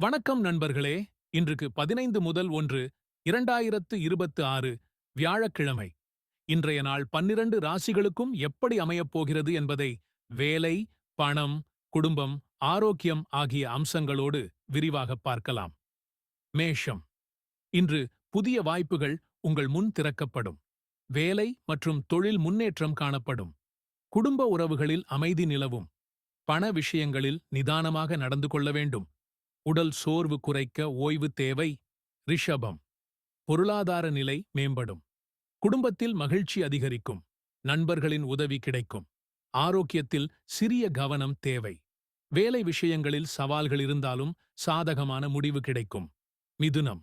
வணக்கம் நண்பர்களே. இன்றுக்கு பதினைந்து முதல் ஒன்று இரண்டாயிரத்து இருபத்து ஆறு வியாழக்கிழமை. இன்றைய நாள் பன்னிரண்டு ராசிகளுக்கும் எப்படி அமையப் போகிறது என்பதை வேலை பணம் குடும்பம் ஆரோக்கியம் ஆகிய அம்சங்களோடு விரிவாக பார்க்கலாம். மேஷம். இன்று புதிய வாய்ப்புகள் உங்கள் முன் திறக்கப்படும். வேலை மற்றும் தொழில் முன்னேற்றம் காணப்படும். குடும்ப உறவுகளில் அமைதி நிலவும். பண விஷயங்களில் நிதானமாக நடந்து கொள்ள வேண்டும். உடல் சோர்வு குறைக்க ஓய்வு தேவை ரிஷபம். பொருளாதார நிலை மேம்படும். குடும்பத்தில் மகிழ்ச்சி அதிகரிக்கும். நண்பர்களின் உதவி கிடைக்கும். ஆரோக்கியத்தில் சிறிய கவனம் தேவை. வேலை விஷயங்களில் சவால்கள் இருந்தாலும் சாதகமான முடிவு கிடைக்கும். மிதுனம்.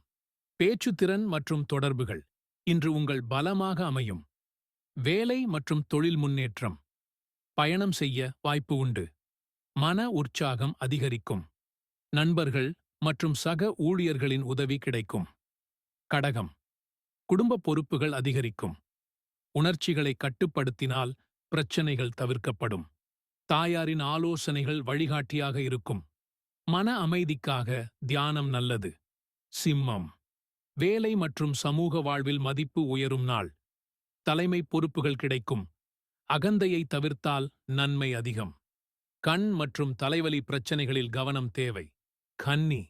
பேச்சுத்திறன் மற்றும் தொடர்புகள். இன்று உங்கள் பலமாக அமையும். வேலை மற்றும் தொழில் முன்னேற்றம். பயணம் செய்ய வாய்ப்பு உண்டு. மன உற்சாகம் அதிகரிக்கும். நண்பர்கள் மற்றும் சக ஊழியர்களின் உதவி கிடைக்கும். கடகம். குடும்ப பொறுப்புகள் அதிகரிக்கும். உணர்ச்சிகளை கட்டுப்படுத்தினால் பிரச்சனைகள் தவிர்க்கப்படும். தாயாரின் ஆலோசனைகள் வழிகாட்டியாக இருக்கும். மன அமைதிக்காக தியானம் நல்லது. சிம்மம். வேலை மற்றும் சமூக வாழ்வில் மதிப்பு உயரும் நாள். தலைமை பொறுப்புகள் கிடைக்கும். அகந்தையை தவிர்த்தால் நன்மை அதிகம். கண் மற்றும் தலைவலி பிரச்சனைகளில் கவனம் தேவை. கன்னி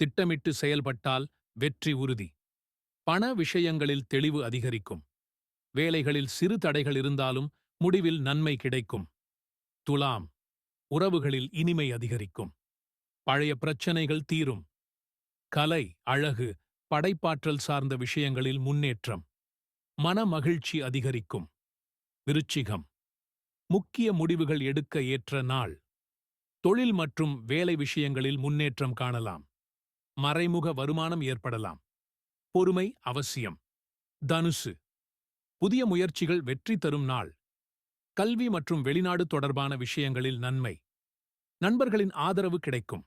திட்டமிட்டு செயல்பட்டால் வெற்றி உறுதி. பண விஷயங்களில் தெளிவு அதிகரிக்கும். வேலைகளில் சிறு தடைகள் இருந்தாலும் முடிவில் நன்மை கிடைக்கும். துலாம் உறவுகளில் இனிமை அதிகரிக்கும். பழைய பிரச்சனைகள் தீரும். கலை அழகு படைப்பாற்றல் சார்ந்த விஷயங்களில் முன்னேற்றம். மன மகிழ்ச்சி அதிகரிக்கும். விருச்சிகம் முக்கிய முடிவுகள் எடுக்க ஏற்ற நாள். தொழில் மற்றும் வேலை விஷயங்களில் முன்னேற்றம் காணலாம். மறைமுக வருமானம் ஏற்படலாம். பொறுமை அவசியம். தனுசு. புதிய முயற்சிகள் வெற்றி தரும் நாள். கல்வி மற்றும் வெளிநாடு தொடர்பான விஷயங்களில் நன்மை. நண்பர்களின் ஆதரவு கிடைக்கும்.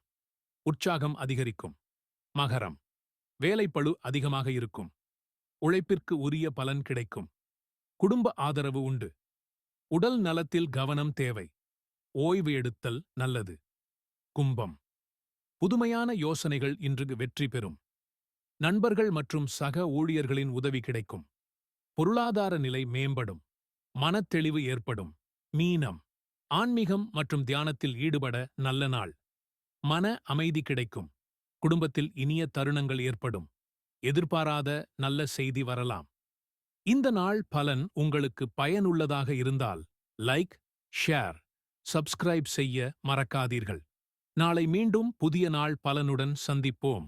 உற்சாகம் அதிகரிக்கும். மகரம். வேலைப்பழு அதிகமாக இருக்கும். உழைப்பிற்கு உரிய பலன் கிடைக்கும். குடும்ப ஆதரவு உண்டு. உடல் நலத்தில் கவனம் தேவை. ஓய்வு எடுத்தல் நல்லது. கும்பம். புதுமையான யோசனைகள் இன்று வெற்றி பெறும். நண்பர்கள் மற்றும் சக ஊழியர்களின் உதவி கிடைக்கும். பொருளாதார நிலை மேம்படும். மனத்தெளிவு ஏற்படும். மீனம். ஆன்மீகம் மற்றும் தியானத்தில் ஈடுபட நல்ல நாள். மன அமைதி கிடைக்கும். குடும்பத்தில் இனிய தருணங்கள் ஏற்படும். எதிர்பாராத நல்ல செய்தி வரலாம். இந்த நாள் பலன் உங்களுக்கு பயனுள்ளதாக இருந்தால் லைக் ஷேர். சப்ஸ்கிரைப் செய்ய மறக்காதீர்கள். நாளை மீண்டும் புதிய நாள் பலனுடன் சந்திப்போம்.